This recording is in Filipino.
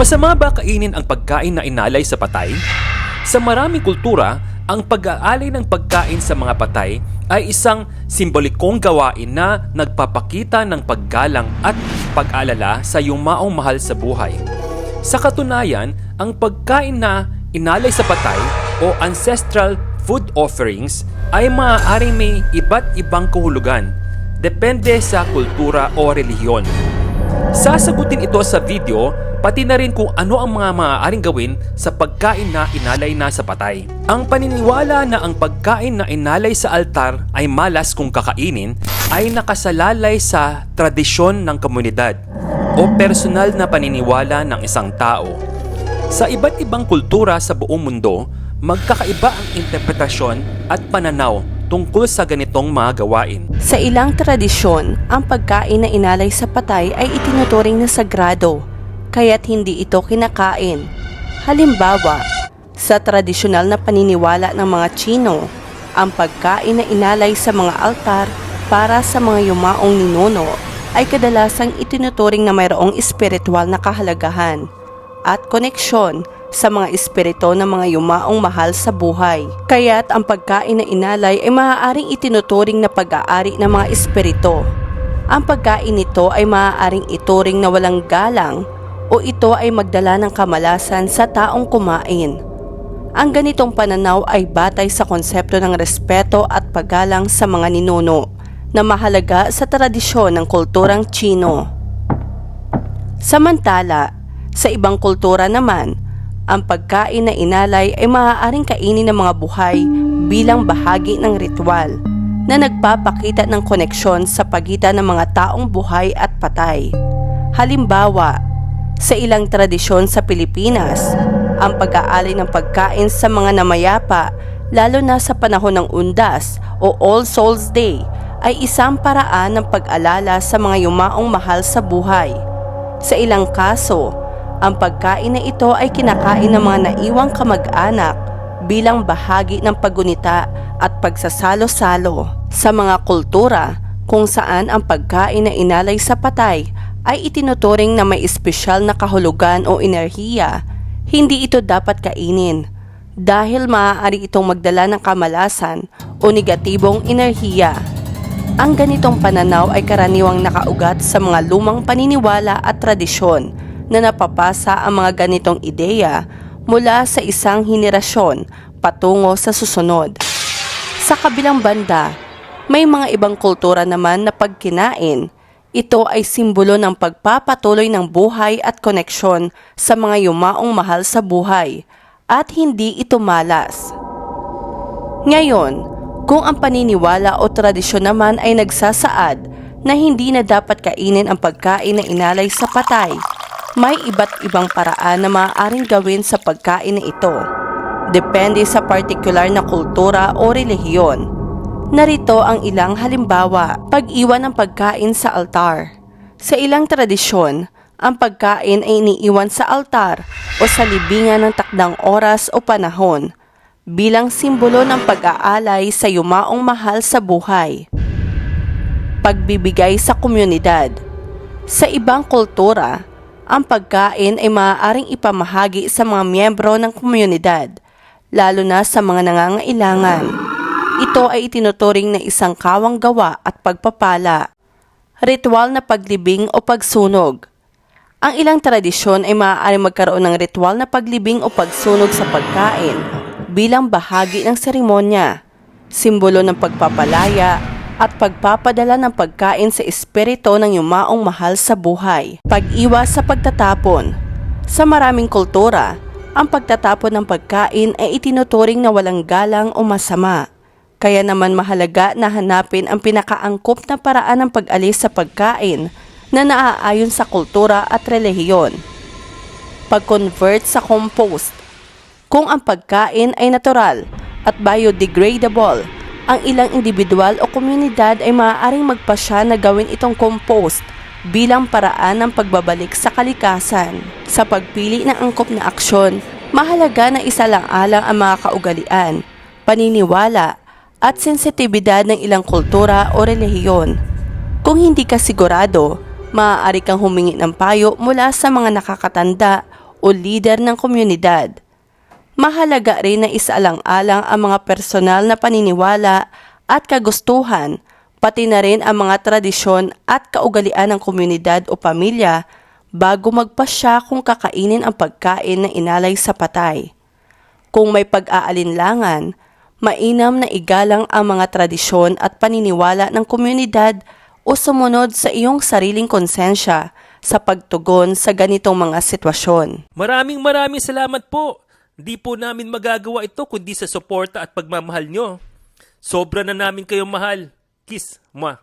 Masama ba kainin ang pagkain na inalay sa patay? Sa maraming kultura, ang pag-aalay ng pagkain sa mga patay ay isang simbolikong gawain na nagpapakita ng paggalang at pag-alala sa yumaong mahal sa buhay. Sa katunayan, ang pagkain na inalay sa patay o ancestral food offerings ay maaaring may iba't ibang kahulugan depende sa kultura o relihiyon. Sasagutin ito sa video pati na rin kung ano ang mga maaaring gawin sa pagkain na inalay na sa patay. Ang paniniwala na ang pagkain na inalay sa altar ay malas kung kakainin ay nakasalalay sa tradisyon ng komunidad o personal na paniniwala ng isang tao. Sa iba't ibang kultura sa buong mundo, magkakaiba ang interpretasyon at pananaw tungkol sa ganitong mga gawain. Sa ilang tradisyon, ang pagkain na inalay sa patay ay itinuturing na sagrado, kaya't hindi ito kinakain. Halimbawa, sa tradisyonal na paniniwala ng mga Chino, ang pagkain na inalay sa mga altar para sa mga yumaong ninuno ay kadalasang itinuturing na mayroong espiritual na kahalagahan at koneksyon sa mga espiritu ng mga yumaong mahal sa buhay. Kaya't ang pagkain na inalay ay maaaring itinuturing na pag-aari ng mga espiritu. Ang pagkain nito ay maaaring ituring na walang galang o ito ay magdala ng kamalasan sa taong kumain. Ang ganitong pananaw ay batay sa konsepto ng respeto at paggalang sa mga ninuno na mahalaga sa tradisyon ng kulturang Chino. Samantala, sa ibang kultura naman, ang pagkain na inalay ay maaaring kainin ng mga buhay bilang bahagi ng ritual na nagpapakita ng koneksyon sa pagitan ng mga taong buhay at patay. Halimbawa, sa ilang tradisyon sa Pilipinas, ang pag-aalay ng pagkain sa mga namayapa, lalo na sa panahon ng Undas o All Souls Day, ay isang paraan ng pag-alala sa mga yumaong mahal sa buhay. Sa ilang kaso, ang pagkain na ito ay kinakain ng mga naiwang kamag-anak bilang bahagi ng pagunita at pagsasalo-salo sa mga kultura kung saan ang pagkain na inalay sa patay ay itinuturing na may espesyal na kahulugan o enerhiya, hindi ito dapat kainin dahil maaari itong magdala ng kamalasan o negatibong enerhiya. Ang ganitong pananaw ay karaniwang nakaugat sa mga lumang paniniwala at tradisyon na napapasa ang mga ganitong ideya mula sa isang henerasyon patungo sa susunod. Sa kabilang banda, may mga ibang kultura naman na pagkinain. Ito ay simbolo ng pagpapatuloy ng buhay at koneksyon sa mga yumaong mahal sa buhay at hindi ito malas. Ngayon, kung ang paniniwala o tradisyon naman ay nagsasaad na hindi na dapat kainin ang pagkain na inalay sa patay, may iba't ibang paraan na maaaring gawin sa pagkain na ito. Depende sa partikular na kultura o relihiyon. Narito ang ilang halimbawa, pag-iwan ng pagkain sa altar. Sa ilang tradisyon, ang pagkain ay iniiwan sa altar o sa libingan ng takdang oras o panahon bilang simbolo ng pag-aalay sa yumaong mahal sa buhay. Pagbibigay sa komunidad. Sa ibang kultura, ang pagkain ay maaaring ipamahagi sa mga miyembro ng komunidad, lalo na sa mga nangangailangan. Ito ay itinuturing na isang kawang gawa at pagpapala. Ritual na paglibing o pagsunog. Ang ilang tradisyon ay maaaring magkaroon ng ritual na paglibing o pagsunog sa pagkain bilang bahagi ng seremonya, simbolo ng pagpapalaya at pagpapadala ng pagkain sa espiritu ng yumaong mahal sa buhay. Pag-iwas sa pagtatapon. Sa maraming kultura, ang pagtatapon ng pagkain ay itinuturing na walang galang o masama. Kaya naman mahalaga na hanapin ang pinakaangkop na paraan ng pag-alis sa pagkain na naaayon sa kultura at relihiyon. Pag-convert sa compost. Kung ang pagkain ay natural at biodegradable, ang ilang individual o komunidad ay maaaring magpasya na gawin itong compost bilang paraan ng pagbabalik sa kalikasan. Sa pagpili ng angkop na aksyon, mahalaga na isalang-alang ang mga kaugalian, paniniwala, at sensitibidad ng ilang kultura o relihiyon. Kung hindi ka sigurado, maaari kang humingi ng payo mula sa mga nakakatanda o lider ng komunidad. Mahalaga rin na isaalang-alang ang mga personal na paniniwala at kagustuhan, pati na rin ang mga tradisyon at kaugalian ng komunidad o pamilya bago magpasya kung kakainin ang pagkain na inalay sa patay. Kung may pag-aalinlangan, mainam na igalang ang mga tradisyon at paniniwala ng komunidad o sumunod sa iyong sariling konsensya sa pagtugon sa ganitong mga sitwasyon. Maraming maraming salamat po. Di po namin magagawa ito kundi sa suporta at pagmamahal nyo. Sobra na namin kayong mahal. Kiss, ma.